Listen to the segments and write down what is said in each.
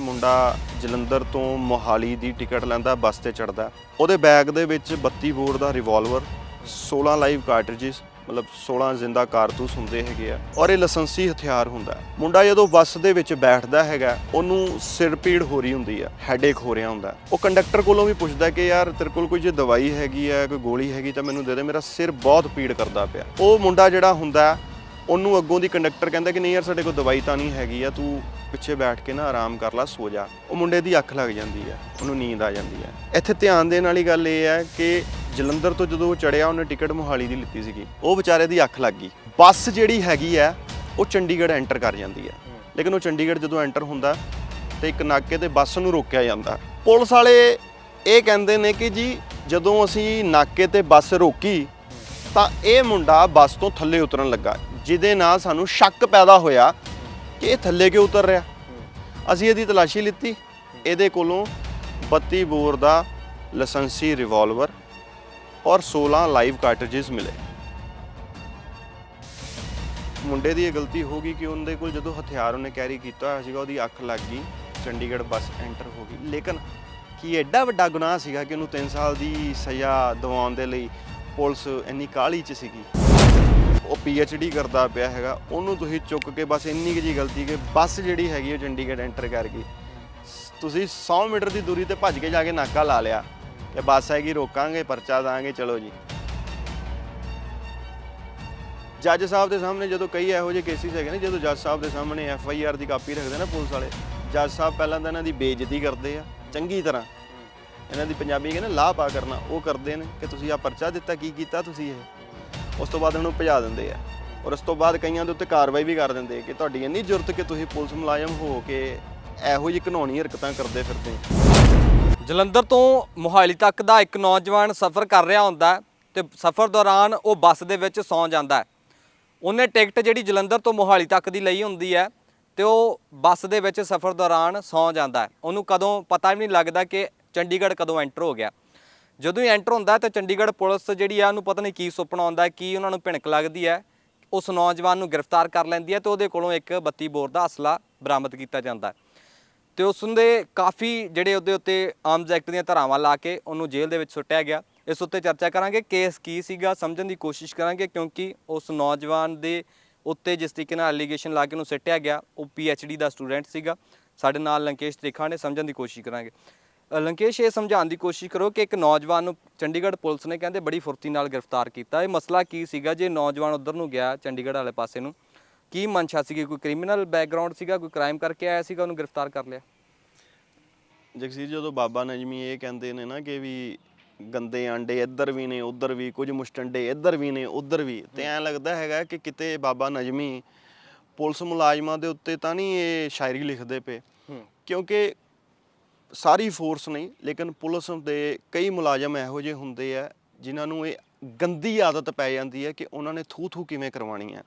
ਮੁੰਡਾ ਜਲੰਧਰ ਤੋਂ ਮੋਹਾਲੀ ਦੀ ਟਿਕਟ ਲੈਂਦਾ, ਬੱਸ ਤੇ ਚੜਦਾ ਉਹਦੇ ਬੈਗ ਦੇ ਵਿੱਚ 32 ਬੋਰ ਦਾ ਰਿਵਾਲਵਰ 16 ਲਾਈਵ ਕਾਰਟ੍ਰਿਜਸ ਮਤਲਬ 16 ਜ਼ਿੰਦਾ ਕਾਰਤੂਸ ਹੁੰਦੇ ਹੈਗੇ ਆ, ਔਰ ਇਹ ਲਾਇਸੈਂਸੀ ਹਥਿਆਰ ਹੁੰਦਾ ਮੁੰਡਾ ਜਦੋਂ ਬੱਸ ਦੇ ਵਿੱਚ ਬੈਠਦਾ ਹੈਗਾ, ਉਹਨੂੰ ਸਿਰ ਪੀੜ ਹੋ ਰਹੀ ਹੁੰਦੀ ਆ ਹੈਡੇਕ ਹੋ ਰਿਹਾ ਹੁੰਦਾ ਉਹ ਕੰਡਕਟਰ ਕੋਲੋਂ ਵੀ ਪੁੱਛਦਾ ਕਿ, ਯਾਰ, ਤੇਰੇ ਕੋਲ ਕੋਈ ਜੇ ਦਵਾਈ ਹੈਗੀ ਆ ਕੋਈ ਗੋਲੀ ਹੈਗੀ ਤਾਂ ਮੈਨੂੰ ਦੇ ਦੇ, ਮੇਰਾ ਸਿਰ ਬਹੁਤ ਪੀੜ ਕਰਦਾ ਪਿਆ। ਉਹ ਮੁੰਡਾ ਜਿਹੜਾ ਹੁੰਦਾ ਉਹਨੂੰ ਅੱਗੋਂ ਦੀ ਕੰਡਕਟਰ ਕਹਿੰਦਾ ਕਿ ਨਹੀਂ ਯਾਰ ਸਾਡੇ ਕੋਲ ਦਵਾਈ ਤਾਂ ਨਹੀਂ ਹੈਗੀ ਆ, ਤੂੰ ਪਿੱਛੇ ਬੈਠ ਕੇ ਨਾ ਆਰਾਮ ਕਰ ਲੈ, ਸੋ ਜਾ। ਉਹ ਮੁੰਡੇ ਦੀ ਅੱਖ ਲੱਗ ਜਾਂਦੀ ਹੈ ਉਹਨੂੰ ਨੀਂਦ ਆ ਜਾਂਦੀ ਹੈ ਇੱਥੇ ਧਿਆਨ ਦੇਣ ਵਾਲੀ ਗੱਲ ਇਹ ਹੈ ਕਿ ਜਲੰਧਰ ਤੋਂ ਜਦੋਂ ਉਹ ਚੜਿਆ, ਉਹਨੇ ਟਿਕਟ ਮੋਹਾਲੀ ਦੀ ਲਿੱਤੀ ਸੀਗੀ। ਉਹ ਵਿਚਾਰੇ ਦੀ ਅੱਖ ਲੱਗ ਗਈ। ਬੱਸ ਜਿਹੜੀ ਹੈਗੀ ਹੈ ਉਹ ਚੰਡੀਗੜ੍ਹ ਐਂਟਰ ਕਰ ਜਾਂਦੀ ਹੈ ਲੇਕਿਨ ਉਹ ਚੰਡੀਗੜ੍ਹ ਜਦੋਂ ਐਂਟਰ ਹੁੰਦਾ ਤੇ ਇੱਕ ਨਾਕੇ ਤੇ ਬੱਸ ਨੂੰ ਰੋਕਿਆ ਜਾਂਦਾ। ਪੁਲਿਸ ਵਾਲੇ ਇਹ ਕਹਿੰਦੇ ਨੇ ਕਿ ਜੀ, ਜਦੋਂ ਅਸੀਂ ਨਾਕੇ ਤੇ ਬੱਸ ਰੋਕੀ ਤਾਂ ਇਹ ਮੁੰਡਾ ਬੱਸ ਤੋਂ ਥੱਲੇ ਉਤਰਨ ਲੱਗਾ। ਜਿਹਦੇ ਨਾਲ ਸਾਨੂੰ ਸ਼ੱਕ ਪੈਦਾ ਹੋਇਆ ਕਿ ਇਹ ਥੱਲੇ ਕਿਉਂ ਉਤਰ ਰਿਹਾ। ਅਸੀਂ ਇਹਦੀ ਤਲਾਸ਼ੀ ਲਿੱਤੀ। ਇਹਦੇ ਕੋਲੋਂ 32 ਬੋਰ ਦਾ ਲਾਇਸੈਂਸੀ ਰਿਵਾਲਵਰ ਔਰ 16 ਲਾਈਵ ਕਾਰਟ੍ਰਿਜਸ ਮਿਲੇ। ਮੁੰਡੇ ਦੀ ਇਹ ਗਲਤੀ ਹੋ ਗਈ ਕਿ ਉਹਦੇ ਕੋਲ ਜਦੋਂ ਹਥਿਆਰ ਉਹਨੇ ਕੈਰੀ ਕੀਤਾ ਹੋਇਆ ਸੀਗਾ, ਉਹਦੀ ਅੱਖ ਲੱਗ ਗਈ, ਚੰਡੀਗੜ੍ਹ ਬੱਸ ਐਂਟਰ ਹੋ ਗਈ। ਲੇਕਿਨ ਕੀ ਐਡਾ ਵੱਡਾ ਗੁਨਾਹ ਸੀਗਾ ਕਿ ਉਹਨੂੰ 3 ਸਾਲ ਦੀ ਸਜ਼ਾ ਦਿਵਾਉਣ ਦੇ ਲਈ ਪੁਲਿਸ ਇੰਨੀ ਕਾਹਲੀ 'ਚ ਸੀਗੀ? ਉਹ ਡੀ ਕਰਦਾ ਪਿਆ ਹੈਗਾ, ਉਹਨੂੰ ਤੁਸੀਂ ਚੁੱਕ ਕੇ ਬਸ ਇੰਨੀ ਕੁ ਜੀ ਗਲਤੀ ਕਿ ਬੱਸ ਜਿਹੜੀ ਹੈਗੀ ਉਹ ਚੰਡੀਗੜ੍ਹ ਐਂਟਰ ਕਰ ਗਈ। ਸ- ਤੁਸੀਂ 100 ਮੀਟਰ ਦੀ ਦੂਰੀ ਤੇ ਭੱਜ ਕੇ ਜਾ ਕੇ ਨਾਕਾ ਲਾ ਲਿਆ ਕਿ ਬੱਸ ਹੈਗੀ ਰੋਕਾਂਗੇ, ਪਰਚਾ ਦਾਂਗੇ, ਚਲੋ ਜੀ। ਜੱਜ ਸਾਹਿਬ ਦੇ ਸਾਹਮਣੇ ਜਦੋਂ ਕਈ ਇਹੋ ਜਿਹੇ ਕੇਸਿਸ ਹੈਗੇ ਨੇ, ਜਦੋਂ ਜੱਜ ਸਾਹਿਬ ਦੇ ਸਾਹਮਣੇ ਐਫ ਆਈ ਆਰ ਦੀ ਕਾਪੀ ਰੱਖਦੇ ਨਾ ਪੁਲਿਸ ਵਾਲੇ, ਜੱਜ ਸਾਹਿਬ ਪਹਿਲਾਂ ਤਾਂ ਇਹਨਾਂ ਦੀ ਬੇਇੱਜ਼ਤੀ ਕਰਦੇ ਆ, ਚੰਗੀ ਤਰ੍ਹਾਂ। ਇਹਨਾਂ ਦੀ ਪੰਜਾਬੀ ਕਹਿੰਦੇ ਲਾਹ ਪਾ ਕਰਨਾ। ਉਹ ਕਰਦੇ ਨੇ ਕਿ ਤੁਸੀਂ ਆ ਪਰਚਾ ਦਿੱਤਾ, ਕੀ ਕੀਤਾ ਤੁਸੀਂ ਇਹ? ਉਸ ਤੋਂ ਬਾਅਦ ਉਹਨੂੰ ਭਜਾ ਦਿੰਦੇ ਆ। ਔਰ ਉਸ ਤੋਂ ਬਾਅਦ ਕਈਆਂ ਦੇ ਉੱਤੇ ਕਾਰਵਾਈ ਵੀ ਕਰ ਦਿੰਦੇ ਕਿ ਤੁਹਾਡੀ ਇੰਨੀ ਜ਼ਰੂਰਤ ਕਿ ਤੁਸੀਂ ਪੁਲਿਸ ਮੁਲਾਜ਼ਮ ਹੋ ਕੇ ਇਹੋ ਜਿਹੀ ਘਨੌਣੀ ਹਰਕਤਾਂ ਕਰਦੇ ਫਿਰਦੇ ਜਲੰਧਰ ਤੋਂ ਮੋਹਾਲੀ ਤੱਕ ਦਾ ਇੱਕ ਨੌਜਵਾਨ ਸਫ਼ਰ ਕਰ ਰਿਹਾ ਹੁੰਦਾ ਹੈ ਤੇ ਸਫ਼ਰ ਦੌਰਾਨ ਉਹ ਬੱਸ ਦੇ ਵਿੱਚ ਸੌਂ ਜਾਂਦਾ ਉਹਨੇ ਟਿਕਟ ਜਿਹੜੀ ਜਲੰਧਰ ਤੋਂ ਮੋਹਾਲੀ ਤੱਕ ਦੀ ਲਈ ਹੁੰਦੀ ਹੈ ਤੇ ਉਹ ਬੱਸ ਦੇ ਵਿੱਚ ਸਫ਼ਰ ਦੌਰਾਨ ਸੌਂ ਜਾਂਦਾ ਉਹਨੂੰ ਕਦੋਂ ਪਤਾ ਵੀ ਨਹੀਂ ਲੱਗਦਾ ਕਿ ਚੰਡੀਗੜ੍ਹ ਕਦੋਂ ਐਂਟਰ ਹੋ ਗਿਆ। ਜਦੋਂ ਹੀ ਐਂਟਰ ਹੁੰਦਾ ਤਾਂ ਚੰਡੀਗੜ੍ਹ ਪੁਲਿਸ ਜਿਹੜੀ ਆ ਉਹਨੂੰ ਪਤਾ ਨਹੀਂ ਕੀ ਸੁਪਨਾ ਆਉਂਦਾ, ਕੀ ਉਹਨਾਂ ਨੂੰ ਭਿਣਕ ਲੱਗਦੀ ਹੈ। ਉਸ ਨੌਜਵਾਨ ਨੂੰ ਗ੍ਰਿਫਤਾਰ ਕਰ ਲੈਂਦੀ ਹੈ ਤੇ ਉਹਦੇ ਕੋਲੋਂ ਇੱਕ 32 ਬੋਰ ਦਾ ਅਸਲਾ ਬਰਾਮਦ ਕੀਤਾ ਜਾਂਦਾ ਹੈ। ਤੇ ਉਸ ਦੇ ਕਾਫੀ ਜਿਹੜੇ ਉਹਦੇ ਉੱਤੇ ਆਰਮਸ ਐਕਟ ਦੀਆਂ ਧਾਰਾਵਾਂ ਲਾ ਕੇ ਉਹਨੂੰ ਜੇਲ੍ਹ ਦੇ ਵਿੱਚ ਸੁੱਟਿਆ ਗਿਆ। ਇਸ ਉੱਤੇ ਚਰਚਾ ਕਰਾਂਗੇ ਕੇਸ ਕੀ ਸੀਗਾ, ਸਮਝਣ ਦੀ ਕੋਸ਼ਿਸ਼ ਕਰਾਂਗੇ ਕਿਉਂਕਿ ਉਸ ਨੌਜਵਾਨ ਦੇ ਉੱਤੇ ਜਿਸ ਤਰੀਕੇ ਨਾਲ ਐਲੀਗੇਸ਼ਨ ਲਾ ਕੇ ਉਹਨੂੰ ਸਿੱਟਿਆ ਗਿਆ, ਉਹ ਡੀ ਦਾ ਸਟੂਡੈਂਟ ਸੀਗਾ। ਸਾਡੇ ਨਾਲ ਲੰਕੇਸ਼ ਤ੍ਰਿਖਾ ਨੇ ਸਮਝਣ ਦੀ ਕੋਸ਼ਿਸ਼ ਕਰਾਂਗੇ। ਲੰਕੇਸ਼ ਇਹ ਸਮਝਾਉਣ ਦੀ ਕੋਸ਼ਿਸ਼ ਕਰੋ ਕਿ ਇੱਕ ਨੌਜਵਾਨ ਨੂੰ ਚੰਡੀਗੜ੍ਹ ਪੁਲਿਸ ਨੇ ਕਹਿੰਦੇ ਬੜੀ ਫੁਰਤੀ ਨਾਲ ਗ੍ਰਿਫਤਾਰ ਕੀਤਾ। ਇਹ ਮਸਲਾ ਕੀ ਸੀਗਾ? ਜੇ ਨੌਜਵਾਨ ਉਧਰ ਨੂੰ ਗਿਆ ਚੰਡੀਗੜ੍ਹ ਵਾਲੇ ਪਾਸੇ ਨੂੰ ਕੀ ਮਨਸ਼ਾ ਸੀਗੀ? ਕੋਈ ਕ੍ਰਿਮੀਨਲ ਬੈਕਗ੍ਰਾਉਂਡ ਸੀਗਾ? ਕੋਈ ਕ੍ਰਾਈਮ ਕਰਕੇ ਆਇਆ ਸੀਗਾ? ਉਹਨੂੰ ਗ੍ਰਿਫਤਾਰ ਕਰ ਲਿਆ। ਜਗਸੀਰ ਜਦੋਂ ਬਾਬਾ ਨਜਮੀ ਇਹ ਕਹਿੰਦੇ ਨੇ ਨਾ ਕਿ ਵੀ ਗੰਦੇ ਆਂਡੇ ਇੱਧਰ ਵੀ ਨੇ ਉੱਧਰ ਵੀ ਕੁਝ ਮੁਸ਼ਟੰਡੇ ਇੱਧਰ ਵੀ ਨੇ ਉੱਧਰ ਵੀ ਤੇ ਐਂ ਲੱਗਦਾ ਹੈਗਾ ਕਿ ਕਿਤੇ ਬਾਬਾ ਨਜਮੀ ਪੁਲਿਸ ਮੁਲਾਜ਼ਮਾਂ ਦੇ ਉੱਤੇ ਤਾਂ ਨਹੀਂ ਇਹ ਸ਼ਾਇਰੀ ਲਿਖਦੇ ਪਏ। ਕਿਉਂਕਿ ਸਾਰੀ ਫੋਰਸ ਨਹੀਂ ਲੇਕਿਨ ਪੁਲਿਸ ਦੇ ਕਈ ਮੁਲਾਜ਼ਮ ਇਹੋ ਜਿਹੇ ਹੁੰਦੇ ਆ ਜਿਨ੍ਹਾਂ ਨੂੰ ਇਹ ਗੰਦੀ ਆਦਤ ਪੈ ਜਾਂਦੀ ਹੈ ਕਿ ਉਹਨਾਂ ਨੇ ਥੂ ਥੂ ਕਿਵੇਂ ਕਰਵਾਉਣੀ ਹੈ।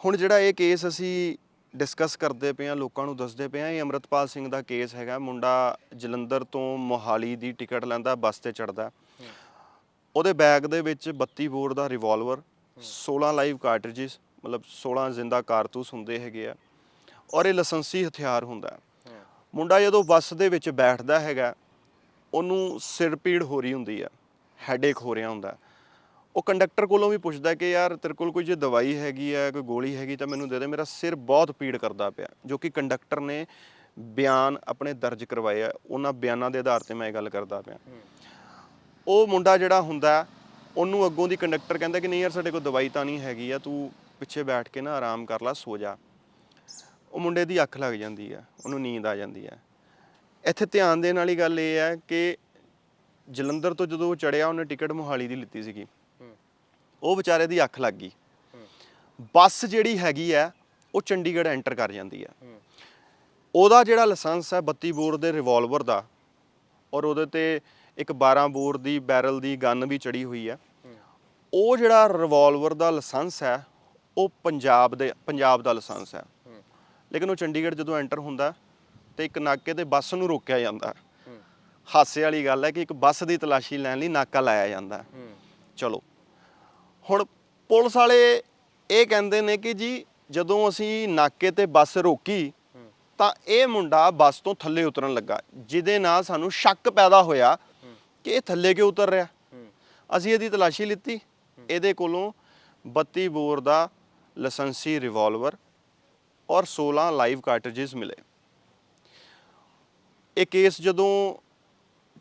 ਹੁਣ ਜਿਹੜਾ ਇਹ ਕੇਸ ਅਸੀਂ ਡਿਸਕਸ ਕਰਦੇ ਪਏ ਆ ਲੋਕਾਂ ਨੂੰ ਦੱਸਦੇ ਪਏ ਆ ਇਹ ਅਮਰਤਪਾਲ ਸਿੰਘ ਦਾ ਕੇਸ ਹੈਗਾ ਮੁੰਡਾ ਜਲੰਧਰ ਤੋਂ ਮੋਹਾਲੀ ਦੀ ਟਿਕਟ ਲੈਂਦਾ ਬੱਸ ਤੇ ਚੜਦਾ ਉਹਦੇ ਬੈਗ ਦੇ ਵਿੱਚ 32 ਬੋਰ ਦਾ ਰਿਵਾਲਵਰ 16 ਲਾਈਵ ਕਾਰਟ੍ਰਿਜਸ ਮਤਲਬ 16 ਜ਼ਿੰਦਾ ਕਾਰਤੂਸ ਹੁੰਦੇ ਹੈਗੇ ਆ ਔਰ ਇਹ ਲਾਇਸੈਂਸੀ ਹਥਿਆਰ ਹੁੰਦਾ ਹੈ। ਮੁੰਡਾ ਜਦੋਂ ਬੱਸ ਦੇ ਵਿੱਚ ਬੈਠਦਾ ਹੈਗਾ, ਉਹਨੂੰ ਸਿਰ ਪੀੜ ਹੋ ਰਹੀ ਹੁੰਦੀ ਆ ਹੈਡੇਕ ਹੋ ਰਿਹਾ ਹੁੰਦਾ। ਉਹ ਕੰਡਕਟਰ ਕੋਲੋਂ ਵੀ ਪੁੱਛਦਾ ਕਿ ਯਾਰ ਤੇਰੇ ਕੋਲ ਕੋਈ ਜੇ ਦਵਾਈ ਹੈਗੀ ਆ, ਕੋਈ ਗੋਲੀ ਹੈਗੀ ਤਾਂ ਮੈਨੂੰ ਦੇ ਦੇ, ਮੇਰਾ ਸਿਰ ਬਹੁਤ ਪੀੜ ਕਰਦਾ ਪਿਆ, ਜੋ ਕਿ ਕੰਡਕਟਰ ਨੇ ਬਿਆਨ ਆਪਣੇ ਦਰਜ ਕਰਵਾਏ ਆ, ਉਹਨਾਂ ਬਿਆਨਾਂ ਦੇ ਆਧਾਰ ਤੇ ਮੈਂ ਇਹ ਗੱਲ ਕਰਦਾ ਪਿਆ। ਉਹ ਮੁੰਡਾ ਜਿਹੜਾ ਹੁੰਦਾ, ਉਹਨੂੰ ਅੱਗੋਂ ਦੀ ਕੰਡਕਟਰ ਕਹਿੰਦਾ ਕਿ ਨਹੀਂ ਯਾਰ ਸਾਡੇ ਕੋਲ ਦਵਾਈ ਤਾਂ ਨਹੀਂ ਹੈਗੀ ਆ, ਤੂੰ ਪਿੱਛੇ ਬੈਠ ਕੇ ਨਾ ਆਰਾਮ ਕਰ ਲੈ, ਸੋ ਜਾ। ਉਹ ਮੁੰਡੇ ਦੀ ਅੱਖ ਲੱਗ ਜਾਂਦੀ ਆ ਉਹਨੂੰ ਨੀਂਦ ਆ ਜਾਂਦੀ ਆ। ਇੱਥੇ ਧਿਆਨ ਦੇਣ ਵਾਲੀ ਗੱਲ ਇਹ ਹੈ ਕਿ ਜਲੰਧਰ ਤੋਂ ਜਦੋਂ ਉਹ ਚੜਿਆ ਉਹਨੇ ਟਿਕਟ ਮੋਹਾਲੀ ਦੀ ਲਿੱਤੀ ਸੀਗੀ। ਉਹ ਵਿਚਾਰੇ ਦੀ ਅੱਖ ਲੱਗ ਗਈ। ਬੱਸ ਜਿਹੜੀ ਹੈਗੀ ਆ ਉਹ ਚੰਡੀਗੜ੍ਹ ਐਂਟਰ ਕਰ ਜਾਂਦੀ ਆ। ਉਹਦਾ ਜਿਹੜਾ ਲਾਇਸੈਂਸ ਹੈ 32 ਬੋਰ ਦੇ ਰਿਵਾਲਵਰ ਦਾ ਔਰ ਉਹਦੇ ਤੇ ਇੱਕ 12 ਬੋਰ ਦੀ ਬੈਰਲ ਦੀ ਗਨ ਵੀ ਚੜੀ ਹੋਈ ਹੈ। ਉਹ ਜਿਹੜਾ ਰਿਵਾਲਵਰ ਦਾ ਲਾਇਸੈਂਸ ਹੈ ਉਹ ਪੰਜਾਬ ਦੇ ਪੰਜਾਬ ਦਾ ਲਾਇਸੈਂਸ ਹੈ। ਲੇਕਿਨ ਉਹ ਚੰਡੀਗੜ੍ਹ ਜਦੋਂ ਐਂਟਰ ਹੁੰਦਾ ਤੇ ਇੱਕ ਨਾਕੇ ਤੇ ਬੱਸ ਨੂੰ ਰੋਕਿਆ ਜਾਂਦਾ। ਹਾਸੇ ਵਾਲੀ ਗੱਲ ਹੈ ਕਿ ਇੱਕ ਬੱਸ ਦੀ ਤਲਾਸ਼ੀ ਲੈਣ ਲਈ ਨਾਕਾ ਲਾਇਆ ਜਾਂਦਾ। ਚਲੋ, ਹੁਣ ਪੁਲਿਸ ਵਾਲੇ ਇਹ ਕਹਿੰਦੇ ਨੇ ਕਿ ਜੀ ਜਦੋਂ ਅਸੀਂ ਨਾਕੇ ਤੇ ਬੱਸ ਰੋਕੀ ਤਾਂ ਇਹ ਮੁੰਡਾ ਬੱਸ ਤੋਂ ਥੱਲੇ ਉਤਰਨ ਲੱਗਾ, ਜਿਹਦੇ ਨਾਲ ਸਾਨੂੰ ਸ਼ੱਕ ਪੈਦਾ ਹੋਇਆ ਕਿ ਇਹ ਥੱਲੇ ਕਿਉਂ ਉਤਰ ਰਿਹਾ। ਅਸੀਂ ਇਹਦੀ ਤਲਾਸ਼ੀ ਲਿੱਤੀ। ਇਹਦੇ ਕੋਲੋਂ 32 ਬੋਰ ਦਾ ਲਾਇਸੈਂਸੀ ਰਿਵਾਲਵਰ ਔਰ 16 ਲਾਈਵ ਕਾਰਟ੍ਰਿਜਸ ਮਿਲੇ। ਇਹ ਕੇਸ ਜਦੋਂ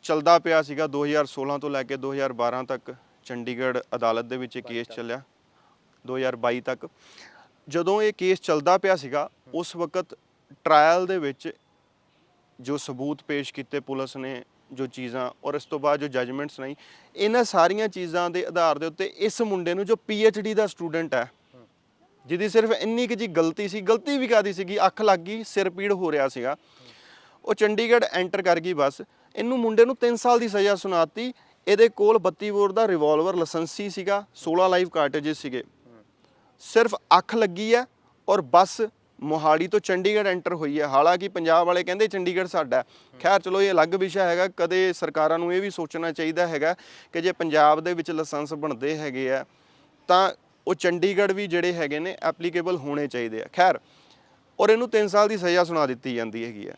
ਚੱਲਦਾ ਪਿਆ ਸੀਗਾ 2016 ਤੋਂ ਲੈ ਕੇ 2012 ਤੱਕ ਚੰਡੀਗੜ੍ਹ ਅਦਾਲਤ ਦੇ ਵਿੱਚ ਇਹ ਕੇਸ ਚੱਲਿਆ 2022 ਤੱਕ। ਜਦੋਂ ਇਹ ਕੇਸ ਚੱਲਦਾ ਪਿਆ ਸੀਗਾ ਉਸ ਵਕਤ ਟ੍ਰਾਇਲ ਦੇ ਵਿੱਚ ਜੋ ਸਬੂਤ ਪੇਸ਼ ਕੀਤੇ ਪੁਲਿਸ ਨੇ ਜੋ ਚੀਜ਼ਾਂ ਔਰ ਇਸ ਤੋਂ ਬਾਅਦ ਜੋ ਜਜਮੈਂਟਸ ਨਹੀਂ ਇਹਨਾਂ ਸਾਰੀਆਂ ਚੀਜ਼ਾਂ ਦੇ ਆਧਾਰ ਦੇ ਉੱਤੇ ਇਸ ਮੁੰਡੇ ਨੂੰ ਜੋ ਡੀ ਦਾ ਸਟੂਡੈਂਟ ਹੈ ਜਿਹਦੀ ਸਿਰਫ ਇੰਨੀ ਕੁ ਜੀ ਗਲਤੀ ਸੀ, ਗਲਤੀ ਵੀ ਕਾਦੀ ਸੀਗੀ? ਅੱਖ ਲੱਗ ਗਈ, ਸਿਰ ਪੀੜ ਹੋ ਰਿਹਾ ਸੀਗਾ। ਉਹ ਚੰਡੀਗੜ੍ਹ ਐਂਟਰ ਕਰ ਗਈ ਬਸ। ਇਹਨੂੰ ਮੁੰਡੇ ਨੂੰ 3 ਸਾਲ ਦੀ ਸਜ਼ਾ ਸੁਣਾਤੀ। ਇਹਦੇ ਕੋਲ 32 ਬੋਰ ਦਾ ਰਿਵਾਲਵਰ ਲਾਇਸੈਂਸੀ ਸੀਗਾ 16 ਲਾਈਵ ਕਾਰਟ੍ਰਿਜਸ ਸੀਗੇ। ਸਿਰਫ ਅੱਖ ਲੱਗੀ ਹੈ ਔਰ ਬੱਸ ਮੋਹਾਲੀ ਤੋਂ ਚੰਡੀਗੜ੍ਹ ਐਂਟਰ ਹੋਈ ਹੈ। ਹਾਲਾਂਕਿ ਪੰਜਾਬ ਵਾਲੇ ਕਹਿੰਦੇ ਚੰਡੀਗੜ੍ਹ ਸਾਡਾ ਖੈਰ, ਚਲੋ ਇਹ ਅਲੱਗ ਵਿਸ਼ਾ ਹੈਗਾ। ਕਦੇ ਸਰਕਾਰਾਂ ਨੂੰ ਇਹ ਵੀ ਸੋਚਣਾ ਚਾਹੀਦਾ ਹੈਗਾ ਕਿ ਜੇ ਪੰਜਾਬ ਦੇ ਵਿੱਚ ਲਾਇਸੈਂਸ ਬਣਦੇ ਹੈਗੇ ਆ, ਤਾਂ ਉਹ ਚੰਡੀਗੜ੍ਹ ਵੀ ਜਿਹੜੇ ਹੈਗੇ ਨੇ ਐਪਲੀਕੇਬਲ ਹੋਣੇ ਚਾਹੀਦੇ ਆ। ਖੈਰ, ਔਰ ਇਹਨੂੰ 3 ਸਾਲ ਦੀ ਸਜ਼ਾ ਸੁਣਾ ਦਿੱਤੀ ਜਾਂਦੀ ਹੈਗੀ ਆ।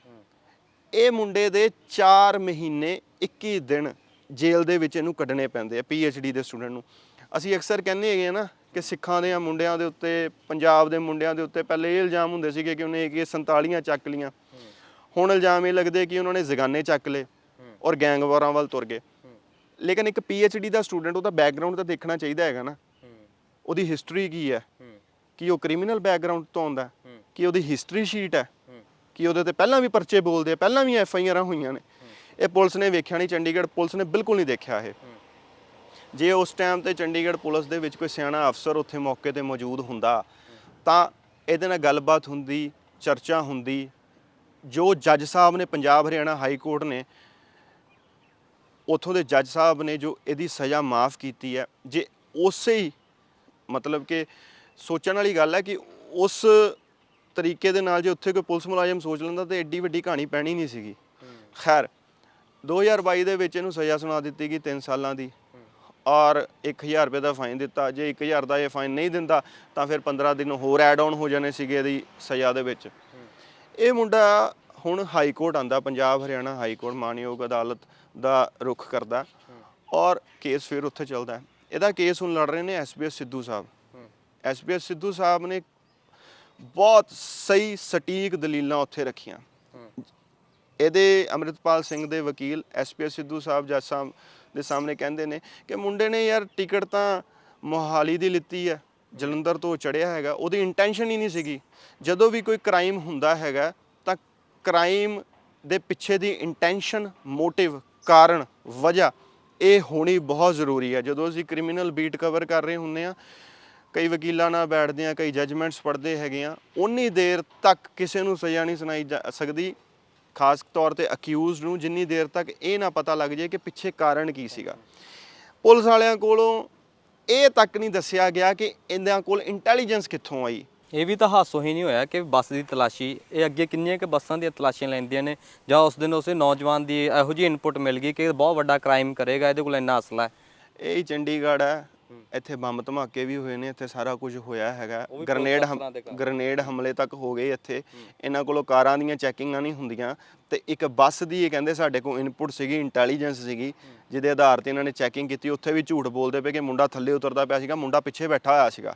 ਇਹ ਮੁੰਡੇ ਦੇ 4 ਮਹੀਨੇ 21 ਦਿਨ ਜੇਲ੍ਹ ਦੇ ਵਿੱਚ ਇਹਨੂੰ ਕੱਢਣੇ ਪੈਂਦੇ ਆ ਡੀ ਦੇ ਸਟੂਡੈਂਟ ਨੂੰ। ਅਸੀਂ ਅਕਸਰ ਕਹਿੰਦੇ ਹੈਗੇ ਆ ਨਾ ਕਿ ਸਿੱਖਾਂ ਦੇ ਮੁੰਡਿਆਂ ਦੇ ਉੱਤੇ, ਪੰਜਾਬ ਦੇ ਮੁੰਡਿਆਂ ਦੇ ਉੱਤੇ ਪਹਿਲੇ ਇਹ ਇਲਜ਼ਾਮ ਹੁੰਦੇ ਸੀਗੇ ਕਿ ਉਹਨੇ ਇਹ 47 ਚੱਕ ਲੀਆਂ ਹੁਣ ਇਲਜ਼ਾਮ ਇਹ ਲੱਗਦੇ ਕਿ ਉਹਨਾਂ ਨੇ ਜ਼ਗਾਨੇ ਚੱਕ ਲਏ ਔਰ ਗੈਂਗਵਾਰਾਂ ਵੱਲ ਤੁਰ ਗਏ। ਲੇਕਿਨ ਇੱਕ ਡੀ ਦਾ ਸਟੂਡੈਂਟ ਉਹਦਾ ਬੈਕਗ੍ਰਾਉਂਡ ਤਾਂ ਦੇਖਣਾ ਚਾਹੀਦਾ ਹੈਗਾ ਨਾ। ਉਹਦੀ ਹਿਸਟਰੀ ਕੀ ਹੈ? ਕਿ ਉਹ ਕ੍ਰਿਮੀਨਲ ਬੈਕਗ੍ਰਾਉਂਡ ਤੋਂ ਆਉਂਦਾ? ਕਿ ਉਹਦੀ ਹਿਸਟਰੀ ਸ਼ੀਟ ਹੈ? ਕਿ ਉਹਦੇ ਤੇ ਪਹਿਲਾਂ ਵੀ ਪਰਚੇ ਬੋਲਦੇ ਆ? ਪਹਿਲਾਂ ਵੀ ਐਫ ਆਈ ਆਰਾਂ ਹੋਈਆਂ ਨੇ। ਇਹ ਪੁਲਿਸ ਨੇ ਵੇਖਿਆ ਨਹੀਂ ਚੰਡੀਗੜ੍ਹ ਪੁਲਿਸ ਨੇ ਬਿਲਕੁਲ ਨਹੀਂ ਦੇਖਿਆ ਇਹ। ਜੇ ਉਸ ਟਾਈਮ ਤੇ ਚੰਡੀਗੜ੍ਹ ਪੁਲਿਸ ਦੇ ਵਿੱਚ ਕੋਈ ਸਿਆਣਾ ਅਫਸਰ ਉੱਥੇ ਮੌਕੇ ਤੇ ਮੌਜੂਦ ਹੁੰਦਾ ਤਾਂ ਇਹਦੇ ਨਾਲ ਗੱਲਬਾਤ ਹੁੰਦੀ ਚਰਚਾ ਹੁੰਦੀ। ਜੋ ਜੱਜ ਸਾਹਿਬ ਨੇ ਪੰਜਾਬ ਹਰਿਆਣਾ ਹਾਈ ਕੋਰਟ ਨੇ ਉਥੋਂ ਦੇ ਜੱਜ ਸਾਹਿਬ ਨੇ ਜੋ ਇਹਦੀ ਸਜ਼ਾ ਮਾਫ ਕੀਤੀ ਹੈ ਜੇ ਉਸੇ ਹੀ ਮਤਲਬ ਕਿ ਸੋਚਣ ਵਾਲੀ ਗੱਲ ਹੈ ਕਿ ਉਸ ਤਰੀਕੇ ਦੇ ਨਾਲ ਜੇ ਉੱਥੇ ਕੋਈ ਪੁਲਿਸ ਮੁਲਾਜ਼ਮ ਸੋਚ ਲੈਂਦਾ ਤੇ ਐਡੀ ਵੱਡੀ ਕਹਾਣੀ ਪੈਣੀ ਨਹੀਂ ਸੀਗੀ। ਖੈਰ 2022 ਦੇ ਵਿੱਚ ਇਹਨੂੰ ਸਜ਼ਾ ਸੁਣਾ ਦਿੱਤੀ ਗਈ 3 ਸਾਲਾਂ ਦੀ। ਔਰ 1000 ਰੁਪਏ ਦਾ ਫਾਈਨ ਦਿੱਤਾ। ਜੇ 1000 ਦਾ ਇਹ ਫਾਈਨ ਨਹੀਂ ਦਿੰਦਾ ਤਾਂ ਫਿਰ 15 ਦਿਨ ਹੋਰ ਐਡ ਆਨ ਹੋ ਜਾਣੇ ਸੀਗੇ ਇਹਦੀ ਸਜ਼ਾ ਦੇ ਵਿੱਚ। ਇਹ ਮੁੰਡਾ ਹੁਣ ਹਾਈ ਕੋਰਟ ਆਂਦਾ ਪੰਜਾਬ, ਹਰਿਆਣਾ ਹਾਈ ਕੋਰਟ, ਮਾਨਯੋਗ ਅਦਾਲਤ ਦਾ ਰੁਖ ਕਰਦਾ। ਔਰ ਕੇਸ ਫਿਰ ਉੱਥੇ ਚੱਲਦਾ। ਇਹਦਾ ਕੇਸ ਹੁਣ ਲੜ ਰਹੇ ਨੇ ਐਸਪੀਐਸ ਸਿੱਧੂ ਸਾਹਿਬ। ਐਸਪੀਐਸ ਸਿੱਧੂ ਸਾਹਿਬ ਨੇ ਬਹੁਤ ਸਹੀ ਸਟੀਕ ਦਲੀਲਾਂ ਉੱਥੇ ਰੱਖੀਆਂ। ਇਹਦੇ ਅੰਮ੍ਰਿਤਪਾਲ ਸਿੰਘ ਦੇ ਵਕੀਲ ਐਸਪੀਐਸ ਸਿੱਧੂ ਸਾਹਿਬ ਜੱਜ ਸਾਹਿਬ ਦੇ ਸਾਹਮਣੇ ਕਹਿੰਦੇ ਨੇ ਕਿ ਮੁੰਡੇ ਨੇ ਯਾਰ ਟਿਕਟ ਤਾਂ ਮੋਹਾਲੀ ਦੀ ਲਿੱਤੀ ਹੈ, ਜਲੰਧਰ ਤੋਂ ਚੜਿਆ ਹੈਗਾ, ਉਹਦੀ ਇੰਟੈਂਸ਼ਨ ਹੀ ਨਹੀਂ ਸੀਗੀ। ਜਦੋਂ ਵੀ ਕੋਈ ਕ੍ਰਾਈਮ ਹੁੰਦਾ ਹੈਗਾ, ਤਾਂ ਕ੍ਰਾਈਮ ਦੇ ਪਿੱਛੇ ਦੀ ਇੰਟੈਂਸ਼ਨ ਮੋਟਿਵ ਕਾਰਨ, ਵਜ੍ਹਾ ਇਹ ਹੋਣੀ ਬਹੁਤ ਜ਼ਰੂਰੀ ਹੈ। ਜਦੋਂ ਅਸੀਂ ਕ੍ਰਿਮੀਨਲ ਬੀਟ ਕਵਰ ਕਰ ਰਹੇ ਹੁੰਨੇ ਆ ਕਈ ਵਕੀਲਾਂ ਨਾਲ ਬੈਠਦੇ ਆ ਕਈ ਜੱਜਮੈਂਟਸ ਪੜ੍ਹਦੇ ਹੈਗੇ ਆ ਉਨੀ ਦੇਰ ਤੱਕ ਕਿਸੇ ਨੂੰ ਸਜ਼ਾ ਨਹੀਂ ਸੁਣਾਈ ਜਾ ਸਕਦੀ, ਖਾਸ ਤੌਰ ਤੇ ਅਕਿਊਜ਼ਡ ਨੂੰ, ਜਿੰਨੀ ਦੇਰ ਤੱਕ ਇਹ ਨਾ ਪਤਾ ਲੱਗ ਜਾਏ ਕਿ ਪਿੱਛੇ ਕਾਰਨ ਕੀ ਸੀਗਾ। ਪੁਲਿਸ ਵਾਲਿਆਂ ਕੋਲੋਂ ਇਹ ਤੱਕ ਨਹੀਂ ਦੱਸਿਆ ਗਿਆ ਕਿ ਇਹਨਾਂ ਕੋਲ ਇੰਟੈਲੀਜੈਂਸ ਕਿੱਥੋਂ ਆਈ। ਇਹ ਵੀ ਤਾਂ ਹਾਸੋ ਹੀ ਨਹੀਂ ਹੋਇਆ ਕਿ ਬੱਸ ਦੀ ਤਲਾਸ਼ੀ ਇਹ ਅੱਗੇ ਕਿੰਨੀਆਂ ਕਿ ਬੱਸਾਂ ਦੀਆਂ ਤਲਾਸ਼ੀਆਂ ਲੈਂਦੀਆਂ ਨੇ ਜਾਂ ਉਸ ਦਿਨ ਉਸੇ ਨੌਜਵਾਨ ਦੀ ਇਹੋ ਜਿਹੀ ਇਨਪੁਟ ਮਿਲ ਗਈ ਕਿ ਇਹ ਬਹੁਤ ਵੱਡਾ ਕ੍ਰਾਈਮ ਕਰੇਗਾ ਇਹਦੇ ਕੋਲ ਇੰਨਾ ਅਸਲਾ ਹੈ। ਇਹ ਹੀ ਚੰਡੀਗੜ੍ਹ ਹੈ ਇੱਥੇ ਬੰਬ ਧਮਾਕੇ ਵੀ ਹੋਏ ਨੇ ਇੱਥੇ ਸਾਰਾ ਕੁਝ ਹੋਇਆ ਹੈਗਾ। ਗ੍ਰਨੇਡ। ਗ੍ਰਨੇਡ ਹਮਲੇ ਤੱਕ ਹੋ ਗਏ ਇੱਥੇ। ਇਹਨਾਂ ਕੋਲੋਂ ਕਾਰਾਂ ਦੀਆਂ ਚੈਕਿੰਗਾਂ ਨਹੀਂ ਹੁੰਦੀਆਂ ਤੇ ਇੱਕ ਬੱਸ ਦੀ ਇਹ ਕਹਿੰਦੇ ਸਾਡੇ ਕੋਲ ਇਨਪੁਟ ਸੀਗੀ ਇੰਟੈਲੀਜੈਂਸ ਸੀਗੀ ਜਿਹਦੇ ਆਧਾਰ ਤੇ ਇਹਨਾਂ ਨੇ ਚੈਕਿੰਗ ਕੀਤੀ। ਉੱਥੇ ਵੀ ਝੂਠ ਬੋਲਦੇ ਪਏ ਕਿ ਮੁੰਡਾ ਥੱਲੇ ਉਤਰਦਾ ਪਿਆ ਸੀਗਾ ਮੁੰਡਾ ਪਿੱਛੇ ਬੈਠਾ ਹੋਇਆ ਸੀਗਾ।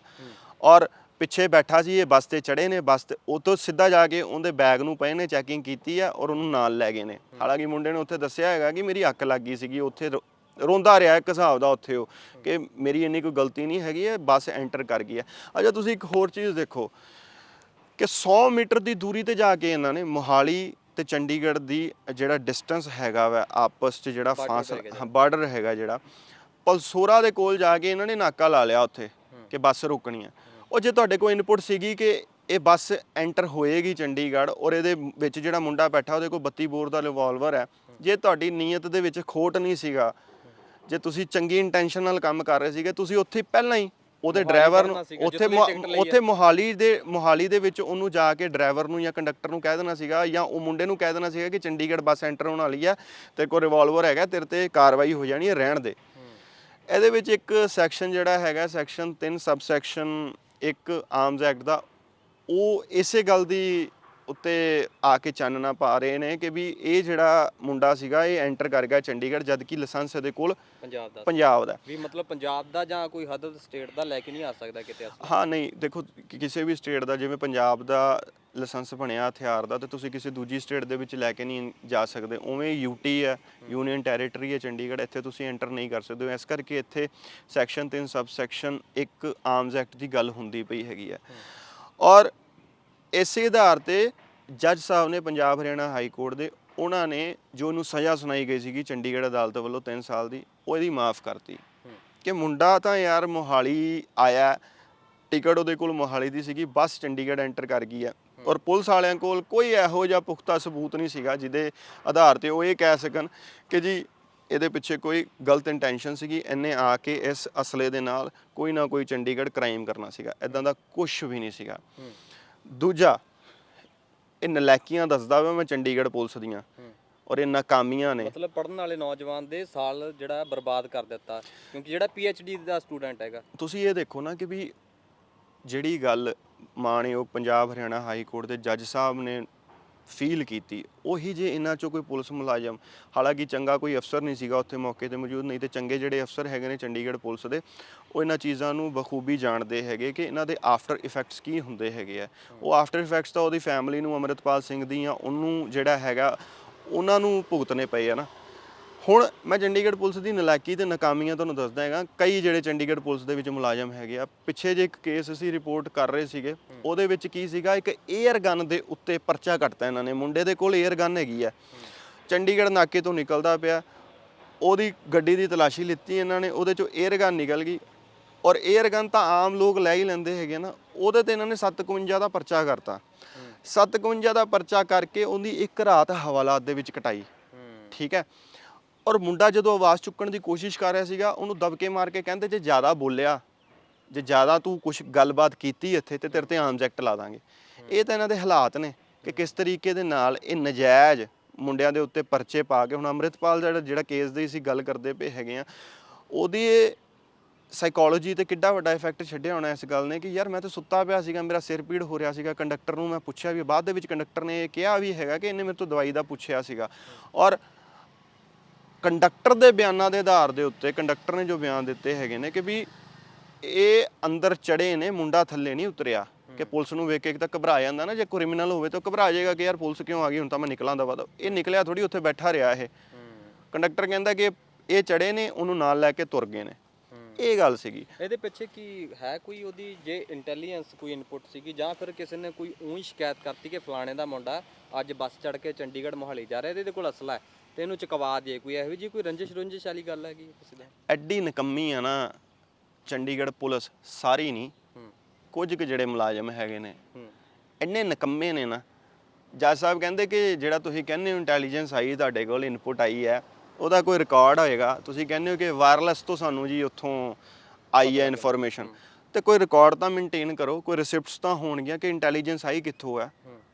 ਔਰ ਪਿੱਛੇ ਬੈਠਾ ਸੀ ਇਹ ਬੱਸ ਤੇ ਚੜੇ ਨੇ ਬੱਸ ਤੇ ਉਹ ਤੋਂ ਸਿੱਧਾ ਜਾ ਕੇ ਉਹਦੇ ਬੈਗ ਨੂੰ ਪਏ ਨੇ ਚੈਕਿੰਗ ਕੀਤੀ ਆ ਔਰ ਉਹਨੂੰ ਨਾਲ ਲੈ ਗਏ ਨੇ। ਹਾਲਾਂਕਿ ਮੁੰਡੇ ਨੇ ਉੱਥੇ ਦੱਸਿਆ ਹੈਗਾ ਕਿ ਮੇਰੀ ਅੱਖ ਲੱਗ ਗਈ ਸੀਗੀ ਉੱਥੇ ਰੋ- ਰੋਂਦਾ ਰਿਹਾ ਇੱਕ ਹਿਸਾਬ ਦਾ ਉੱਥੇ ਉਹ ਕਿ ਮੇਰੀ ਇੰਨੀ ਕੋਈ ਗਲਤੀ ਨਹੀਂ ਹੈਗੀ ਹੈ ਬੱਸ ਐਂਟਰ ਕਰ ਗਈ ਹੈ ਅੱਛਾ ਤੁਸੀਂ ਇੱਕ ਹੋਰ ਚੀਜ਼ ਦੇਖੋ ਕਿ 100 ਮੀਟਰ ਦੀ ਦੂਰੀ ਤੇ ਜਾ ਕੇ ਇਹਨਾਂ ਨੇ ਮੋਹਾਲੀ ਤੇ ਚੰਡੀਗੜ੍ਹ ਦੀ ਜਿਹੜਾ ਡਿਸਟੈਂਸ ਹੈਗਾ ਵਾ ਆਪਸ 'ਚ ਜਿਹੜਾ Border ਫਾਸਲਾ ਹੈਗਾ ਬਾਰਡਰ ਹੈਗਾ ਜਿਹੜਾ ਪਲਸੋਰਾ ਦੇ ਕੋਲ ਜਾ ਕੇ ਇਹਨਾਂ ਨੇ ਨਾਕਾ ਲਾ ਲਿਆ ਉੱਥੇ ਕਿ ਬੱਸ ਰੋਕਣੀ ਹੈ ਉਹ ਜੇ ਤੁਹਾਡੇ ਕੋਲ ਇਨਪੁਟ ਸੀਗੀ ਕਿ ਇਹ ਬੱਸ ਐਂਟਰ ਹੋਏਗੀ ਚੰਡੀਗੜ੍ਹ ਔਰ ਇਹਦੇ ਵਿੱਚ ਜਿਹੜਾ ਮੁੰਡਾ ਬੈਠਾ ਉਹਦੇ ਕੋਲ 32 ਬੋਰ ਦਾ ਰਿਵਾਲਵਰ ਹੈ। ਜੇ ਤੁਹਾਡੀ ਨੀਅਤ ਦੇ ਵਿੱਚ ਖੋਟ ਨਹੀਂ ਸੀਗਾ ਜੇ ਤੁਸੀਂ ਚੰਗੀ ਇੰਟੈਂਸ਼ਨ ਨਾਲ ਕੰਮ ਕਰ ਰਹੇ ਸੀਗੇ ਤੁਸੀਂ ਉੱਥੇ ਪਹਿਲਾਂ ਹੀ ਉਹਦੇ ਡਰਾਈਵਰ ਨੂੰ ਉੱਥੇ ਉੱਥੇ ਮੋਹਾਲੀ ਦੇ ਮੋਹਾਲੀ ਦੇ ਵਿੱਚ ਉਹਨੂੰ ਜਾ ਕੇ ਡਰਾਈਵਰ ਨੂੰ ਜਾਂ ਕੰਡਕਟਰ ਨੂੰ ਕਹਿ ਦੇਣਾ ਸੀਗਾ ਜਾਂ ਉਹ ਮੁੰਡੇ ਨੂੰ ਕਹਿ ਦੇਣਾ ਸੀਗਾ ਕਿ ਚੰਡੀਗੜ੍ਹ ਬੱਸ ਐਂਟਰ ਹੋਣ ਵਾਲੀ ਆ ਤੇਰੇ ਕੋਲ ਰਿਵਾਲਵਰ ਹੈਗਾ ਤੇਰੇ ਤੇ ਕਾਰਵਾਈ ਹੋ ਜਾਣੀ ਹੈ ਰਹਿਣ ਦੇ। ਇਹਦੇ ਵਿੱਚ ਇੱਕ ਸੈਕਸ਼ਨ ਜਿਹੜਾ ਹੈਗਾ ਸੈਕਸ਼ਨ 3 ਸਬ ਸੈਕਸ਼ਨ ਇੱਕ ਆਰਮਜ਼ ਐਕਟ ਦਾ ਉਹ ਇਸੇ ਗੱਲ ਦੀ ਉੱਤੇ ਆ ਕੇ ਚਾਨਣਾ ਪਾ ਰਹੇ ਨੇ ਕਿ ਵੀ ਇਹ ਜਿਹੜਾ ਮੁੰਡਾ ਸੀਗਾ ਇਹ ਐਂਟਰ ਕਰ ਗਿਆ ਚੰਡੀਗੜ੍ਹ ਜਦ ਕਿ ਲਾਇਸੈਂਸ ਇਹਦੇ ਕੋਲ ਪੰਜਾਬ ਦਾ ਪੰਜਾਬ ਦਾ। ਵੀ ਮਤਲਬ ਪੰਜਾਬ ਦਾ ਜਾਂ ਕੋਈ ਹੱਦ ਸਟੇਟ ਦਾ ਲੈ ਕੇ ਨਹੀਂ ਆ ਸਕਦਾ ਕਿਤੇ ਹਾਂ ਨਹੀਂ ਦੇਖੋ ਕਿਸੇ ਵੀ ਸਟੇਟ ਦਾ ਜਿਵੇਂ ਪੰਜਾਬ ਦਾ ਲਾਇਸੈਂਸ ਬਣਿਆ ਹਥਿਆਰ ਦਾ ਤੇ ਤੁਸੀਂ ਕਿਸੇ ਦੂਜੀ ਸਟੇਟ ਦੇ ਵਿੱਚ ਲੈ ਕੇ ਨਹੀਂ ਜਾ ਸਕਦੇ। ਉਵੇਂ ਯੂਟੀ ਹੈ ਯੂਨੀਅਨ ਟੈਰੀਟਰੀ ਹੈ ਚੰਡੀਗੜ੍ਹ ਇੱਥੇ ਤੁਸੀਂ ਐਂਟਰ ਨਹੀਂ ਕਰ ਸਕਦੇ ਹੋ। ਇਸ ਕਰਕੇ ਇੱਥੇ section 3 sub section 1 arms act ਦੀ ਗੱਲ ਹੁੰਦੀ ਪਈ ਹੈਗੀ ਹੈ। ਔਰ ਇਸੇ ਆਧਾਰ ਤੇ ਜੱਜ ਸਾਹਿਬ ਨੇ ਪੰਜਾਬ ਹਰਿਆਣਾ ਹਾਈ ਕੋਰਟ ਦੇ ਉਹਨਾਂ ਨੇ ਜੋ ਉਹਨੂੰ ਸਜ਼ਾ ਸੁਣਾਈ ਗਈ ਸੀਗੀ ਚੰਡੀਗੜ੍ਹ ਅਦਾਲਤ ਵੱਲੋਂ 3 ਸਾਲ ਦੀ ਉਹ ਇਹਦੀ ਮਾਫ ਕਰਤੀ। ਕਿ ਮੁੰਡਾ ਤਾਂ ਯਾਰ ਮੋਹਾਲੀ ਆਇਆ ਟਿਕਟ ਉਹਦੇ ਕੋਲ ਮੋਹਾਲੀ ਦੀ ਸੀਗੀ ਬੱਸ ਚੰਡੀਗੜ੍ਹ ਐਂਟਰ ਕਰ ਗਈ ਹੈ। ਔਰ ਪੁਲਿਸ ਵਾਲਿਆਂ ਕੋਲ ਕੋਈ ਇਹੋ ਜਿਹਾ ਪੁਖਤਾ ਸਬੂਤ ਨਹੀਂ ਸੀਗਾ ਜਿਹਦੇ ਆਧਾਰ ਤੇ ਉਹ ਇਹ ਕਹਿ ਸਕਣ ਕਿ ਜੀ ਇਹਦੇ ਪਿੱਛੇ ਕੋਈ ਗਲਤ ਇੰਟੈਂਸ਼ਨ ਸੀਗੀ ਇਹਨੇ ਆ ਕੇ ਇਸ ਅਸਲੇ ਦੇ ਨਾਲ ਕੋਈ ਨਾ ਕੋਈ ਚੰਡੀਗੜ੍ਹ ਕ੍ਰਾਈਮ ਕਰਨਾ ਸੀਗਾ। ਇਦਾਂ ਦਾ ਕੁਝ ਵੀ ਨਹੀਂ ਸੀਗਾ। ਦੂਜਾ ਇਹ ਨਲਾਇਕੀਆਂ ਦੱਸਦਾ ਵਾ ਮੈਂ ਚੰਡੀਗੜ੍ਹ ਪੁਲਿਸ ਦੀਆਂ ਔਰ ਇਹ ਨਾਕਾਮੀਆਂ ਨੇ। ਮਤਲਬ ਪੜਨ ਵਾਲੇ ਨੌਜਵਾਨ ਦੇ ਸਾਲ ਜਿਹੜਾ ਬਰਬਾਦ ਕਰ ਦਿੱਤਾ ਕਿਉਂਕਿ ਜਿਹੜਾ ਡੀ ਦਾ ਸਟੂਡੈਂਟ ਹੈਗਾ। ਤੁਸੀਂ ਇਹ ਦੇਖੋ ਨਾ ਕਿ ਵੀ ਜਿਹੜੀ ਗੱਲ ਮਾਣਯੋਗ ਪੰਜਾਬ ਹਰਿਆਣਾ ਹਾਈ ਕੋਰਟ ਦੇ ਜੱਜ ਸਾਹਿਬ ਨੇ ਫੀਲ ਕੀਤੀ। ਉਹੀ ਜੇ ਇਹਨਾਂ ਚੋਂ ਕੋਈ ਪੁਲਿਸ ਮੁਲਾਜ਼ਮ, ਹਾਲਾਂਕਿ ਚੰਗਾ ਕੋਈ ਅਫਸਰ ਨਹੀਂ ਸੀਗਾ ਉੱਥੇ ਮੌਕੇ ਤੇ ਮੌਜੂਦ, ਨਹੀਂ ਤੇ ਚੰਗੇ ਜਿਹੜੇ ਅਫਸਰ ਹੈਗੇ ਨੇ ਚੰਡੀਗੜ੍ਹ ਪੁਲਿਸ ਦੇ, ਉਹ ਇਹਨਾਂ ਚੀਜ਼ਾਂ ਨੂੰ ਬਖੂਬੀ ਜਾਣਦੇ ਹੈਗੇ ਕਿ ਇਹਨਾਂ ਦੇ ਆਫਟਰ ਇਫੈਕਟਸ ਕੀ ਹੁੰਦੇ ਹੈਗੇ ਆ। ਉਹ ਆਫਟਰ ਇਫੈਕਟਸ ਤਾਂ ਉਹਦੀ ਫੈਮਿਲੀ ਨੂੰ ਅਮਰਿਤਪਾਲ ਸਿੰਘ ਦੀ ਜਾਂ ਉਹਨੂੰ ਜਿਹੜਾ ਹੈਗਾ, ਉਹਨਾਂ ਨੂੰ ਭੁਗਤਣੇ ਪਏ ਆ ਨਾ। ਹੁਣ ਮੈਂ ਚੰਡੀਗੜ੍ਹ ਪੁਲਿਸ ਦੀ ਨਲਾਇਕੀ ਤੇ ਨਾਕਾਮੀਆਂ ਤੁਹਾਨੂੰ ਦੱਸਦਾ ਹੈਗਾ ਕਈ ਜਿਹੜੇ ਚੰਡੀਗੜ੍ਹ ਪੁਲਿਸ ਦੇ ਵਿੱਚ ਮੁਲਾਜ਼ਮ ਹੈਗੇ ਆ ਪਿੱਛੇ ਜੇ ਇੱਕ ਕੇਸ ਅਸੀਂ ਰਿਪੋਰਟ ਕਰ ਰਹੇ ਸੀਗੇ ਉਹਦੇ ਵਿੱਚ ਕੀ ਸੀਗਾ ਇੱਕ 에ਅਰ ਗਨ ਦੇ ਉੱਤੇ ਪਰਚਾ ਕੱਟਤਾ ਇਹਨਾਂ ਨੇ ਮੁੰਡੇ ਦੇ ਕੋਲ 에ਅਰ ਗਨ ਹੈਗੀ ਆ। ਚੰਡੀਗੜ੍ਹ ਨਾਕੇ ਤੋਂ ਨਿਕਲਦਾ ਪਿਆ ਉਹਦੀ ਗੱਡੀ ਦੀ ਤਲਾਸ਼ੀ ਲਿੱਤੀ ਇਹਨਾਂ ਨੇ ਉਹਦੇ ਚੋਂ 에ਅਰ ਗਨ ਨਿਕਲ ਗਈ। ਔਰ 에ਅਰ ਗਨ ਤਾਂ ਆਮ ਲੋਕ ਲੈ ਹੀ ਲੈਂਦੇ ਹੈਗੇ ਨਾ ਉਹਦੇ ਤੇ ਇਹਨਾਂ ਨੇ 751 ਦਾ ਪਰਚਾ ਕਰਤਾ। 751 ਦਾ ਪਰਚਾ ਕਰਕੇ ਉਹਦੀ ਇੱਕ ਰਾਤ ਹਵਾਲਾਤ ਦੇ ਵਿੱਚ ਕਟਾਈ। ਠੀਕ ਹੈ? ਔਰ ਮੁੰਡਾ ਜਦੋਂ ਆਵਾਜ਼ ਚੁੱਕਣ ਦੀ ਕੋਸ਼ਿਸ਼ ਕਰ ਰਿਹਾ ਸੀਗਾ ਉਹਨੂੰ ਦਬਕੇ ਮਾਰ ਕੇ ਕਹਿੰਦੇ ਜੇ ਜ਼ਿਆਦਾ ਬੋਲਿਆ ਜੇ ਜ਼ਿਆਦਾ ਤੂੰ ਕੁਝ ਗੱਲਬਾਤ ਕੀਤੀ ਇੱਥੇ ਤੇ ਤੇਰੇ ਤੇ ਆਰਮਸ ਐਕਟ ਲਾ ਦਾਂਗੇ। ਇਹ ਤਾਂ ਇਹਨਾਂ ਦੇ ਹਾਲਾਤ ਨੇ ਕਿ ਕਿਸ ਤਰੀਕੇ ਦੇ ਨਾਲ ਇਹ ਨਜਾਇਜ਼ ਮੁੰਡਿਆਂ ਦੇ ਉੱਤੇ ਪਰਚੇ ਪਾ ਕੇ ਹੁਣ ਅੰਮ੍ਰਿਤਪਾਲ ਜਿਹੜਾ ਜਿਹੜਾ ਕੇਸ ਦੀ ਅਸੀਂ ਗੱਲ ਕਰਦੇ ਪਏ ਹੈਗੇ ਆ ਉਹਦੀ ਸਾਈਕੋਲੋਜੀ ਤੇ ਕਿੱਡਾ ਵੱਡਾ ਇਫੈਕਟ ਛੱਡਿਆ ਹੋਣਾ ਇਸ ਗੱਲ ਨੇ ਕਿ ਯਾਰ ਮੈਂ ਤਾਂ ਸੁੱਤਾ ਪਿਆ ਸੀਗਾ ਮੇਰਾ ਸਿਰ ਪੀੜ ਹੋ ਰਿਹਾ ਸੀਗਾ ਕੰਡਕਟਰ ਨੂੰ ਮੈਂ ਪੁੱਛਿਆ ਵੀ ਬਾਅਦ ਦੇ ਵਿੱਚ ਕੰਡਕਟਰ ਨੇ ਇਹ ਕਿਹਾ ਵੀ ਹੈਗਾ ਕਿ ਇਹਨੇ ਮੇਰੇ ਤੋਂ ਦਵਾਈ ਦਾ ਪੁੱਛਿਆ ਸੀਗਾ। ਔਰ ਕੰਡਕਟਰ ਦੇ ਬਿਆਨਾਂ ਦੇ ਆਧਾਰ ਦੇ ਉੱਤੇ ਕੰਡਕਟਰ ਨੇ ਜੋ ਬਿਆਨ ਦਿੱਤੇ ਹੈਗੇ ਨੇ ਕਿ ਵੀ ਇਹ ਅੰਦਰ ਚੜੇ ਨੇ ਮੁੰਡਾ ਥੱਲੇ ਨਹੀਂ ਉਤਰਿਆ ਕਿ ਪੁਲਿਸ ਨੂੰ ਵੇਖ ਕੇ ਇੱਕ ਤਾਂ ਘਬਰਾ ਜਾਂਦਾ ਨਾ ਜੇ ਕ੍ਰਿਮੀਨਲ ਹੋਵੇ ਤਾਂ ਘਬਰਾ ਜਾਏਗਾ ਕਿ ਯਾਰ ਪੁਲਿਸ ਕਿਉਂ ਆ ਗਈ ਹੁਣ ਤਾਂ ਮੈਂ ਨਿਕਲਾਂ ਦਾ ਬਾਅਦ ਇਹ ਨਿਕਲਿਆ ਥੋੜੀ ਉੱਥੇ ਬੈਠਾ ਰਿਹਾ ਇਹ। ਕੰਡਕਟਰ ਕਹਿੰਦਾ ਕਿ ਇਹ ਚੜੇ ਨੇ ਉਹਨੂੰ ਨਾਲ ਲੈ ਕੇ ਤੁਰ ਗਏ ਨੇ। ਇਹ ਗੱਲ ਸੀਗੀ। ਇਹਦੇ ਪਿੱਛੇ ਕੀ ਹੈ ਕੋਈ ਉਹਦੀ ਜੇ ਇੰਟੈਲੀਜੈਂਸ ਕੋਈ ਇਨਪੁਟ ਸੀਗੀ ਜਾਂ ਫਿਰ ਕਿਸੇ ਨੇ ਕੋਈ ਉਹੀ ਸ਼ਿਕਾਇਤ ਕਰਤੀ ਕਿ ਫਲਾਣੇ ਦਾ ਮੁੰਡਾ ਅੱਜ ਬੱਸ ਚੜ ਕੇ ਚੰਡੀਗੜ੍ਹ ਮੋਹਾਲੀ ਜਾ ਰਿਹਾ ਇਹਦੇ ਕੋਲ ਅਸਲਾ ਹੈ। ਤੇ ਇਹਨੂੰ ਚਕਵਾ ਦੇ ਕੋਈ ਇਹੋ ਜੀ ਕੋਈ ਰੰਜਿਸ਼ ਰੁੰਜਿਸ਼ ਵਾਲੀ ਗੱਲ ਹੈਗੀ ਕਿਸੇ ਦਾ? ਐਡੀ ਨਕੰਮੀ ਆ ਨਾ ਚੰਡੀਗੜ੍ਹ ਪੁਲਿਸ ਸਾਰੀ ਨਹੀਂ ਹੂੰ। ਕੁਝ ਕੁ ਜਿਹੜੇ ਮੁਲਾਜ਼ਮ ਹੈਗੇ ਨੇ ਹੂੰ। ਇੰਨੇ ਨਕੰਮੇ ਨੇ ਨਾ। ਜੱਜ ਸਾਹਿਬ ਕਹਿੰਦੇ ਕਿ ਜਿਹੜਾ ਤੁਸੀਂ ਕਹਿੰਦੇ ਹੋ ਇੰਟੈਲੀਜੈਂਸ ਆਈ ਤੁਹਾਡੇ ਕੋਲ ਇਨਪੁਟ ਆਈ ਹੈ ਉਹਦਾ ਕੋਈ ਰਿਕਾਰਡ ਹੋਏਗਾ। ਤੁਸੀਂ ਕਹਿੰਦੇ ਹੋ ਕਿ ਵਾਇਰਲੈਸ ਤੋਂ ਸਾਨੂੰ ਜੀ ਉੱਥੋਂ ਆਈ ਹੈ ਇਨਫੋਰਮੇਸ਼ਨ ਤੇ ਕੋਈ ਰਿਕਾਰਡ ਤਾਂ ਮੇਨਟੇਨ ਕਰੋ ਕੋਈ ਰਿਸਿਪਟਸ ਤਾਂ ਹੋਣਗੀਆਂ ਕਿ ਇੰਟੈਲੀਜੈਂਸ ਆਈ ਕਿੱਥੋਂ ਹੈ।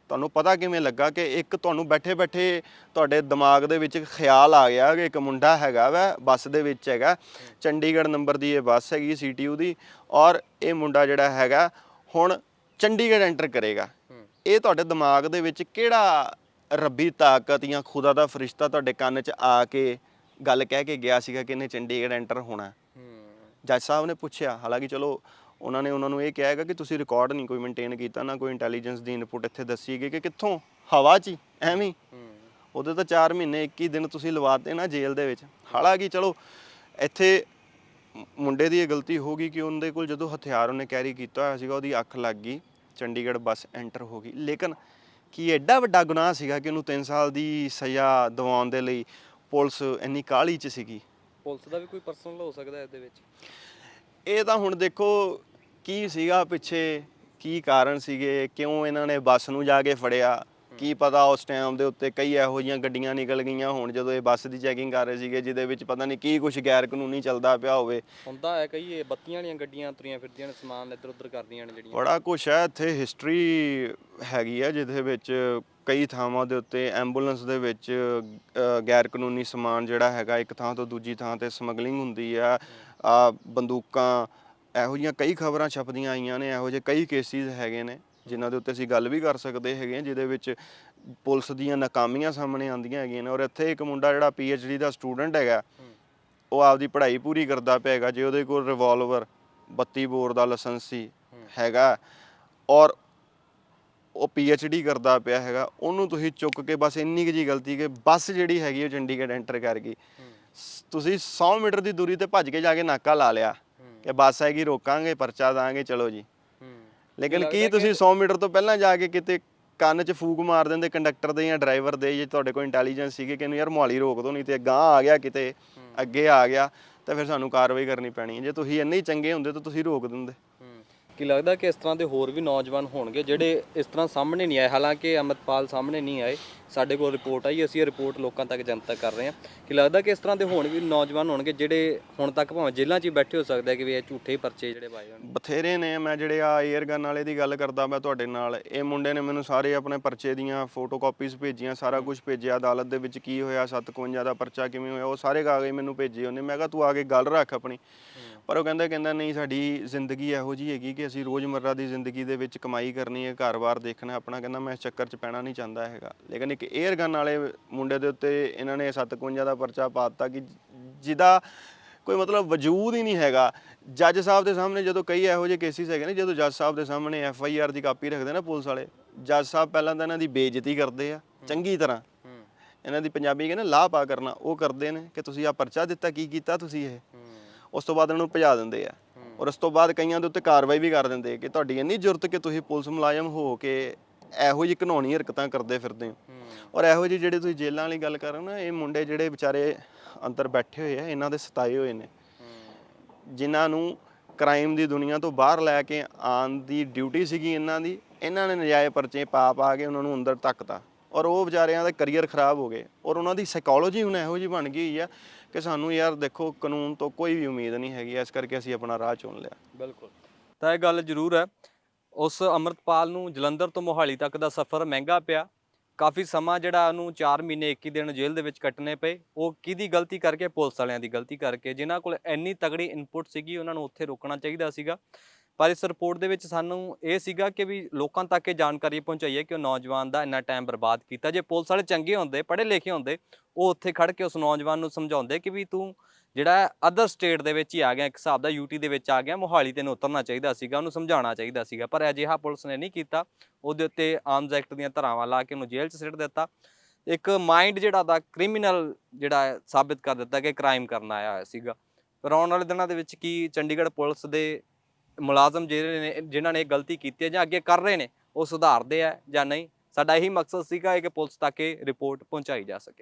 ਤੁਹਾਨੂੰ ਪਤਾ ਕਿਵੇਂ ਲੱਗਾ ਕਿ ਇੱਕ ਤੁਹਾਨੂੰ ਬੈਠੇ ਬੈਠੇ ਤੁਹਾਡੇ ਦਿਮਾਗ ਦੇ ਵਿੱਚ ਇੱਕ ਖਿਆਲ ਆ ਗਿਆ ਕਿ ਇੱਕ ਮੁੰਡਾ ਹੈਗਾ ਵਾ ਬੱਸ ਦੇ ਵਿੱਚ ਹੈਗਾ। ਚੰਡੀਗੜ੍ਹ ਨੰਬਰ ਦੀ ਇਹ ਬੱਸ ਹੈਗੀ ਸੀਟੀਯੂ ਦੀ ਔਰ ਇਹ ਮੁੰਡਾ ਜਿਹੜਾ ਹੈਗਾ ਹੁਣ ਚੰਡੀਗੜ੍ਹ ਐਂਟਰ ਕਰੇਗਾ। ਇਹ ਤੁਹਾਡੇ ਦਿਮਾਗ ਦੇ ਵਿੱਚ ਕਿਹੜਾ ਰੱਬੀ ਤਾਕਤ ਜਾਂ ਖੁਦਾ ਦਾ ਫਰਿਸ਼ਤਾ ਤੁਹਾਡੇ ਕੰਨ 'ਚ ਆ ਕੇ ਗੱਲ ਕਹਿ ਕੇ ਗਿਆ ਸੀਗਾ ਕਿ ਇਹਨੇ ਚੰਡੀਗੜ੍ਹ ਐਂਟਰ ਹੋਣਾ? ਜੱਜ ਸਾਹਿਬ ਨੇ ਪੁੱਛਿਆ ਹਾਲਾਂਕਿ ਚਲੋ ਉਹਨਾਂ ਨੇ ਉਹਨਾਂ ਨੂੰ ਇਹ ਕਿਹਾ ਹੈਗਾ ਕਿ ਤੁਸੀਂ ਰਿਕਾਰਡ ਨਹੀਂ ਕੋਈ ਮੇਨਟੇਨ ਕੀਤਾ ਨਾ ਕੋਈ ਇੰਟੈਲੀਜੈਂਸ ਦੀ ਇਨਪੁਟ ਇੱਥੇ ਦੱਸੀ ਗਈ ਕਿ ਕਿੱਥੋਂ? ਹਵਾ 'ਚ ਹੀ ਐਵੇਂ ਹੀ। ਹੂੰ। ਉਹਦੇ ਤਾਂ 4 ਮਹੀਨੇ 21 ਦਿਨ ਤੁਸੀਂ ਲਵਾਤੇ ਨਾ ਜੇਲ੍ਹ ਦੇ ਵਿੱਚ। ਹਾਲਾਂਕਿ ਚਲੋ ਇੱਥੇ ਮ- ਮੁੰਡੇ ਦੀ ਇਹ ਗਲਤੀ ਹੋ ਗਈ ਕਿ ਉਹਦੇ ਕੋਲ ਜਦੋਂ ਹਥਿਆਰ ਉਹਨੇ ਕੈਰੀ ਕੀਤਾ ਹੋਇਆ ਸੀਗਾ ਉਹਦੀ ਅੱਖ ਲੱਗ ਗਈ। ਚੰਡੀਗੜ੍ਹ ਬੱਸ ਐਂਟਰ ਹੋ ਗਈ। ਲੇਕਿਨ ਕੀ ਐਡਾ ਵੱਡਾ ਗੁਨਾਹ ਸੀਗਾ ਕਿ ਉਹਨੂੰ 3 ਸਾਲ ਦੀ ਸਜ਼ਾ ਦਿਵਾਉਣ ਦੇ ਲਈ ਪੁਲਿਸ ਇੰਨੀ ਕਾਹਲੀ 'ਚ ਸੀਗੀ? ਪੁਲਿਸ ਦਾ ਵੀ ਕੋਈ ਪਰਸਨਲ ਹੋ ਸਕਦਾ ਇਹਦੇ ਵਿੱਚ? ਇਹ ਤਾਂ ਹੁਣ ਦੇਖੋ ਕੀ ਸੀਗਾ ਪਿੱਛੇ ਕੀ ਕਾਰਨ ਸੀਗੇ ਕਿਉਂ ਇਹਨਾਂ ਨੇ ਬੱਸ ਨੂੰ ਜਾ ਕੇ ਫੜਿਆ? ਕੀ ਪਤਾ ਉਸ ਟਾਈਮ ਦੇ ਉੱਤੇ ਕਈ ਇਹੋ ਜਿਹੀਆਂ ਗੱਡੀਆਂ ਨਿਕਲ ਗਈਆਂ ਹੁਣ ਜਦੋਂ ਇਹ ਬੱਸ ਦੀ ਚੈਕਿੰਗ ਕਰ ਰਹੇ ਸੀਗੇ ਜਿਹਦੇ ਵਿੱਚ ਪਤਾ ਨਹੀਂ ਕੀ ਕੁਝ ਗੈਰ ਕਾਨੂੰਨੀ ਚੱਲਦਾ ਪਿਆ ਹੋਵੇ। ਹੁੰਦਾ ਹੈ ਕਈ ਇਹ ਬੱਤੀਆਂ ਵਾਲੀਆਂ ਗੱਡੀਆਂ ਤੁਰੀਆਂ ਫਿਰਦੀਆਂ ਨੇ ਸਮਾਨ ਇੱਧਰ ਉੱਧਰ ਕਰਦੀਆਂ ਨੇ ਜਿਹੜੀਆਂ। ਬੜਾ ਕੁਝ ਹੈ ਇੱਥੇ ਹਿਸਟਰੀ ਹੈਗੀ ਆ ਜਿਹਦੇ ਵਿੱਚ ਕਈ ਥਾਵਾਂ ਦੇ ਉੱਤੇ ਐਂਬੂਲੈਂਸ ਦੇ ਵਿੱਚ ਗੈਰ ਕਾਨੂੰਨੀ ਸਮਾਨ ਜਿਹੜਾ ਹੈਗਾ ਇੱਕ ਥਾਂ ਤੋਂ ਦੂਜੀ ਥਾਂ ਤੇ ਸਮਗਲਿੰਗ ਹੁੰਦੀ ਆ। ਆ ਬੰਦੂਕਾਂ, ਇਹੋ ਜਿਹੀਆਂ ਕਈ ਖਬਰਾਂ ਛਪਦੀਆਂ ਆਈਆਂ ਨੇ, ਇਹੋ ਜਿਹੇ ਕਈ ਕੇਸਿਸ ਹੈਗੇ ਨੇ, ਜਿਨ੍ਹਾਂ ਦੇ ਉੱਤੇ ਅਸੀਂ ਗੱਲ ਵੀ ਕਰ ਸਕਦੇ ਹੈਗੇ ਹਾਂ, ਜਿਹਦੇ ਵਿੱਚ ਪੁਲਿਸ ਦੀਆਂ ਨਾਕਾਮੀਆਂ ਸਾਹਮਣੇ ਆਉਂਦੀਆਂ ਹੈਗੀਆਂ ਨੇ, ਔਰ ਇੱਥੇ ਇੱਕ ਮੁੰਡਾ ਜਿਹੜਾ ਡੀ ਦਾ ਸਟੂਡੈਂਟ ਹੈਗਾ, ਉਹ ਆਪਦੀ ਪੜ੍ਹਾਈ ਪੂਰੀ ਕਰਦਾ ਪਿਆ ਹੈਗਾ, ਜੇ ਉਹਦੇ ਕੋਲ ਰਿਵਾਲਵਰ 32 ਬੋਰ ਦਾ ਲਾਇਸੈਂਸ ਸੀ ਹੈਗਾ, ਔਰ ਉਹ ਡੀ ਕਰਦਾ ਪਿਆ ਹੈਗਾ, ਉਹਨੂੰ ਤੁਸੀਂ ਚੁੱਕ ਕੇ ਬਸ ਇੰਨੀ ਕੁ ਜੀ ਗਲਤੀ ਕਿ ਬੱਸ ਜਿਹੜੀ ਹੈਗੀ ਉਹ ਚੰਡੀਗੜ੍ਹ ਐਂਟਰ ਕਰ ਗਈ। ਤੁਸੀਂ 100 ਮੀਟਰ ਦੀ ਦੂਰੀ ਤੇ ਭੱਜ ਕੇ ਜਾ ਕੇ ਨਾਕਾ ਲਾ ਲਿਆ ਕਿ ਬੱਸ ਹੈਗੀ ਰੋਕਾਂਗੇ ਪਰਚਾ ਦਾਂਗੇ ਚਲੋ ਜੀ। ਲੇਕਿਨ ਕੀ ਤੁਸੀਂ 100 ਮੀਟਰ ਤੋਂ ਪਹਿਲਾਂ ਜਾ ਕੇ ਕਿਤੇ ਕੰਨ 'ਚ ਫੂਕ ਮਾਰ ਦਿੰਦੇ ਕੰਡਕਟਰ ਦੇ ਜਾਂ ਡਰਾਈਵਰ ਦੇ ਜੇ ਤੁਹਾਡੇ ਕੋਲ ਇੰਟੈਲੀਜੈਂਸ ਸੀਗੇ ਕਿ ਇਹਨੂੰ ਯਾਰ ਮੋਹਾਲੀ ਰੋਕ ਦੋ ਨਹੀਂ ਤੇ ਗਾਂ ਆ ਗਿਆ ਕਿਤੇ ਅੱਗੇ ਆ ਗਿਆ ਤਾਂ ਫਿਰ ਸਾਨੂੰ ਕਾਰਵਾਈ ਕਰਨੀ ਪੈਣੀ ਹੈ। ਜੇ ਤੁਸੀਂ ਇੰਨੇ ਹੀ ਚੰਗੇ ਹੁੰਦੇ ਤਾਂ ਤੁਸੀਂ ਰੋਕ ਦਿੰਦੇ। ਕੀ ਲੱਗਦਾ ਕਿ ਇਸ ਤਰ੍ਹਾਂ ਦੇ ਹੋਰ ਵੀ ਨੌਜਵਾਨ ਹੋਣਗੇ ਜਿਹੜੇ ਇਸ ਤਰ੍ਹਾਂ ਸਾਹਮਣੇ ਨਹੀਂ ਆਏ? ਹਾਲਾਂਕਿ ਅਮਰਪਾਲ ਸਾਹਮਣੇ ਨਹੀਂ ਆਏ ਸਾਡੇ ਕੋਲ ਰਿਪੋਰਟ ਆਈ ਅਸੀਂ ਇਹ ਰਿਪੋਰਟ ਲੋਕਾਂ ਤੱਕ ਜਨਤਕ ਕਰ ਰਹੇ ਹਾਂ ਕੀ ਲੱਗਦਾ ਕਿ ਇਸ ਤਰ੍ਹਾਂ ਦੇ ਹੋਣ ਵੀ ਨੌਜਵਾਨ ਹੋਣਗੇ ਜਿਹੜੇ ਹੁਣ ਤੱਕ ਭਾਵੇਂ ਜੇਲ੍ਹਾਂ 'ਚ ਹੀ ਬੈਠੇ ਹੋ ਸਕਦੇ ਕਿ ਵੀ ਇਹ ਝੂਠੇ ਪਰਚੇ ਜਿਹੜੇ ਪਾਏ ਹੋਣ ਬਥੇਰੇ ਨੇ ਮੈਂ ਜਿਹੜੇ ਆ 에ਅਰ ਗਨ ਵਾਲੇ ਦੀ ਗੱਲ ਕਰਦਾ ਮੈਂ ਤੁਹਾਡੇ ਨਾਲ ਇਹ ਮੁੰਡੇ ਨੇ ਮੈਨੂੰ ਸਾਰੇ ਆਪਣੇ ਪਰਚੇ ਦੀਆਂ ਫੋਟੋ ਕਾਪੀਜ਼ ਭੇਜੀਆਂ ਸਾਰਾ ਕੁਝ ਭੇਜਿਆ ਅਦਾਲਤ ਦੇ ਵਿੱਚ ਕੀ ਹੋਇਆ 57 ਦਾ ਪਰਚਾ ਕਿਵੇਂ ਹੋਇਆ ਉਹ ਸਾਰੇ ਕਾਗਜ਼ ਮੈਨੂੰ ਭੇਜੇ ਉਹਨੇ ਮੈਂ ਕਿਹਾ ਤੂੰ ਆ ਕੇ ਗੱਲ ਰੱਖ ਆਪਣੀ। ਪਰ ਉਹ ਕਹਿੰਦਾ ਕਹਿੰਦਾ ਨਹੀਂ ਸਾਡੀ ਜ਼ਿੰਦਗੀ ਇਹੋ ਜੀ ਹੈਗੀ ਕਿ ਅਸੀਂ ਰੋਜ਼ਮਰਰਾ ਦੀ ਜ਼ਿੰਦਗੀ ਦੇ ਵਿੱਚ ਕਮਾਈ ਕਰਨੀ ਹੈ ਘਰ-ਬਾਰ ਦੇਖਣਾ ਆਪਣਾ ਕਹਿੰਦਾ ਮੈਂ ਇਸ ਚੱਕਰ 'ਚ ਪੈਣਾ ਨਹੀਂ ਚਾਹੁੰਦਾ ਹੈਗਾ। ਲੇਕਿਨ ਇੱਕ 에ਅਰ ਗਨ ਵਾਲੇ ਮੁੰਡੇ ਦੇ ਉੱਤੇ ਇਹਨਾਂ ਨੇ 57 ਦਾ ਪਰਚਾ ਪਾ ਕਿ ਜਿਹਦਾ ਕੋਈ ਮਤਲਬ ਵਜੂਦ ਹੀ ਨਹੀਂ ਹੈਗਾ। ਜੱਜ ਸਾਹਿਬ ਦੇ ਸਾਹਮਣੇ ਜਦੋਂ ਕਈ ਇਹੋ ਜਿਹੇ ਕੇਸਿਸ ਹੈਗੇ ਨੇ, ਜਦੋਂ ਜੱਜ ਸਾਹਿਬ ਦੇ ਸਾਹਮਣੇ ਐਫ ਆਈ ਆਰ ਦੀ ਕਾਪੀ ਰੱਖਦੇ ਨਾ ਪੁਲਿਸ ਵਾਲੇ, ਜੱਜ ਸਾਹਿਬ ਪਹਿਲਾਂ ਤਾਂ ਇਹਨਾਂ ਦੀ ਬੇਇੱਜ਼ਤੀ ਕਰਦੇ ਆ, ਚੰਗੀ ਤਰ੍ਹਾਂ। ਇਹਨਾਂ ਦੀ ਪੰਜਾਬੀ ਕਹਿੰਦੇ ਲਾਹ ਪਾ ਕਰਨਾ, ਉਹ ਕਰਦੇ ਨੇ ਕਿ ਤੁਸੀਂ ਆ ਪਰਚਾ ਦਿੱਤਾ, ਕੀ ਕੀਤਾ ਤੁਸੀਂ ਇਹ? ਉਸ ਤੋਂ ਬਾਅਦ ਇਹਨਾਂ ਨੂੰ ਭਜਾ ਦਿੰਦੇ ਆ। ਔਰ ਉਸ ਤੋਂ ਬਾਅਦ ਕਈਆਂ ਦੇ ਉੱਤੇ ਕਾਰਵਾਈ ਵੀ ਕਰ ਦਿੰਦੇ ਕਿ ਤੁਹਾਡੀ ਇੰਨੀ ਜ਼ਰੂਰਤ ਕਿ ਤੁਸੀਂ ਪੁਲਿਸ ਮੁਲਾਜ਼ਮ ਹੋ ਕੇ ਇਹੋ ਜਿਹੀ ਘਨੌਣੀ ਹਰਕਤਾਂ ਕਰਦੇ ਫਿਰਦੇ ਹੋ। ਔਰ ਇਹੋ ਜਿਹੇ ਜਿਹੜੇ ਤੁਸੀਂ ਜੇਲ੍ਹਾਂ ਵਾਲੀ ਗੱਲ ਕਰ ਰਹੇ ਹੋ ਨਾ, ਇਹ ਮੁੰਡੇ ਜਿਹੜੇ ਵਿਚਾਰੇ ਅੰਦਰ ਬੈਠੇ ਹੋਏ ਆ, ਇਹਨਾਂ ਦੇ ਸਤਾਏ ਹੋਏ ਨੇ। ਜਿਨ੍ਹਾਂ ਨੂੰ ਕ੍ਰਾਈਮ ਦੀ ਦੁਨੀਆ ਤੋਂ ਬਾਹਰ ਲੈ ਕੇ ਆਉਣ ਦੀ ਡਿਊਟੀ ਸੀਗੀ ਇਹਨਾਂ ਦੀ, ਇਹਨਾਂ ਨੇ ਨਜਾਇਜ਼ ਪਰਚੇ ਪਾ ਪਾ ਕੇ ਉਹਨਾਂ ਨੂੰ ਅੰਦਰ ਧੱਕਤਾ। ਔਰ ਉਹ ਵਿਚਾਰਿਆਂ ਦਾ ਕੈਰੀਅਰ ਖਰਾਬ ਹੋ ਗਏ। ਔਰ ਉਹਨਾਂ ਦੀ ਸਾਈਕੋਲੋਜੀ ਹੁਣ ਇਹੋ ਜਿਹੀ ਬਣ ਗਈ ਹੋਈ ਆ ਕਿ ਸਾਨੂੰ ਯਾਰ ਦੇਖੋ, ਕਾਨੂੰਨ ਤੋਂ ਕੋਈ ਵੀ ਉਮੀਦ ਨਹੀਂ ਹੈਗੀ, ਇਸ ਕਰਕੇ ਅਸੀਂ ਆਪਣਾ ਰਾਹ ਚੁਣ ਲਿਆ। ਬਿਲਕੁਲ। ਤਾਂ ਇਹ ਗੱਲ ਜ਼ਰੂਰ ਹੈ ਉਸ ਅਮਰਤਪਾਲ ਨੂੰ ਜਲੰਧਰ ਤੋਂ ਮੋਹਾਲੀ ਤੱਕ ਦਾ ਸਫ਼ਰ ਮਹਿੰਗਾ ਪਿਆ। ਕਾਫੀ ਸਮਾਂ ਜਿਹੜਾ ਉਹਨੂੰ 4 ਮਹੀਨੇ 21 ਦਿਨ ਜੇਲ੍ਹ ਦੇ ਵਿੱਚ ਕੱਟਣੇ ਪਏ। ਉਹ ਕਿਹਦੀ ਗਲਤੀ ਕਰਕੇ? ਪੁਲਿਸ ਵਾਲਿਆਂ ਦੀ ਗਲਤੀ ਕਰਕੇ। ਜਿਨ੍ਹਾਂ ਕੋਲ ਇੰਨੀ ਤਗੜੀ ਇਨਪੁਟ ਸੀਗੀ, ਉਹਨਾਂ ਨੂੰ ਉੱਥੇ ਰੋਕਣਾ ਚਾਹੀਦਾ ਸੀਗਾ। ਪਰ ਇਸ ਰਿਪੋਰਟ ਦੇ ਵਿੱਚ ਸਾਨੂੰ ਇਹ ਸੀਗਾ ਕਿ ਵੀ ਲੋਕਾਂ ਤੱਕ ਇਹ ਜਾਣਕਾਰੀ ਪਹੁੰਚਾਈਏ ਕਿ ਉਹ ਨੌਜਵਾਨ ਦਾ ਇੰਨਾ ਟਾਈਮ ਬਰਬਾਦ ਕੀਤਾ। ਜੇ ਪੁਲਿਸ ਵਾਲੇ ਚੰਗੇ ਹੁੰਦੇ, ਪੜ੍ਹੇ ਲਿਖੇ ਹੁੰਦੇ, ਉਹ ਉੱਥੇ ਖੜ ਕੇ ਉਸ ਨੌਜਵਾਨ ਨੂੰ ਸਮਝਾਉਂਦੇ ਕਿ ਵੀ ਤੂੰ ਜਿਹੜਾ ਅਦਰ ਸਟੇਟ ਦੇ ਵਿੱਚ ਹੀ ਆ ਗਿਆ, ਇੱਕ ਹਿਸਾਬ ਦਾ ਯੂਟੀ ਦੇ ਵਿੱਚ ਆ ਗਿਆ, ਮੋਹਾਲੀ 'ਤੇ ਨੂੰ ਉਤਰਨਾ ਚਾਹੀਦਾ ਸੀਗਾ, ਉਹਨੂੰ ਸਮਝਾਉਣਾ ਚਾਹੀਦਾ ਸੀਗਾ, ਪਰ ਅਜਿਹਾ ਪੁਲਿਸ ਨੇ ਨਹੀਂ ਕੀਤਾ। ਉਹਦੇ ਉੱਤੇ ਆਰਮਜ਼ ਐਕਟ ਦੀਆਂ ਧਾਰਾਵਾਂ ਲਾ ਕੇ ਉਹਨੂੰ ਜੇਲ੍ਹ 'ਚ ਸਿੱਟ ਦਿੱਤਾ। ਇੱਕ ਮਾਈਂਡ ਜਿਹੜਾ ਦਾ ਕ੍ਰਿਮੀਨਲ ਜਿਹੜਾ ਸਾਬਿਤ ਕਰ ਦਿੱਤਾ ਕਿ ਕ੍ਰਾਈਮ ਕਰਨ ਆਇਆ ਹੋਇਆ ਸੀਗਾ। ਪਰ ਆਉਣ ਵਾਲੇ ਦਿਨਾਂ ਦੇ ਵਿੱਚ ਕੀ ਚੰਡੀਗੜ੍ਹ ਪੁਲਿਸ ਦੇ ਮੁਲਾਜ਼ਮ ਜਿਹੜੇ ਨੇ, ਜਿਨ੍ਹਾਂ ਨੇ ਇਹ ਗਲਤੀ ਕੀਤੀ ਹੈ ਜਾਂ ਅੱਗੇ ਕਰ ਰਹੇ ਨੇ, ਉਹ ਸੁਧਾਰਦੇ ਆ ਜਾਂ ਨਹੀਂ? ਸਾਡਾ ਇਹੀ ਮਕਸਦ ਸੀਗਾ ਕਿ ਪੁਲਿਸ ਤੱਕ ਇਹ ਰਿਪੋਰਟ ਪਹੁੰਚਾਈ ਜਾ ਸਕੇ।